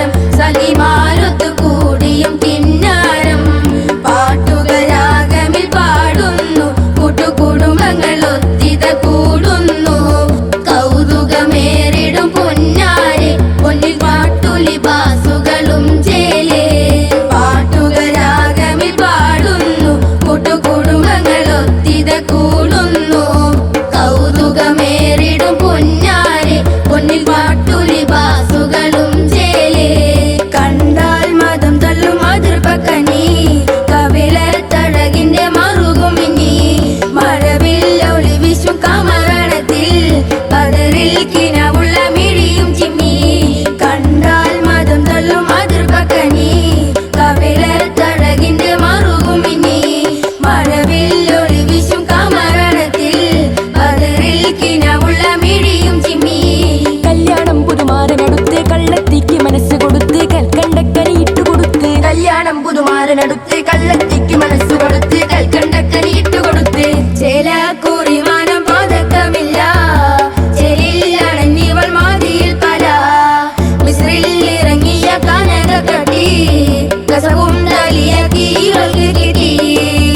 Salim Salima കള്ളന്മാരനടുത്ത്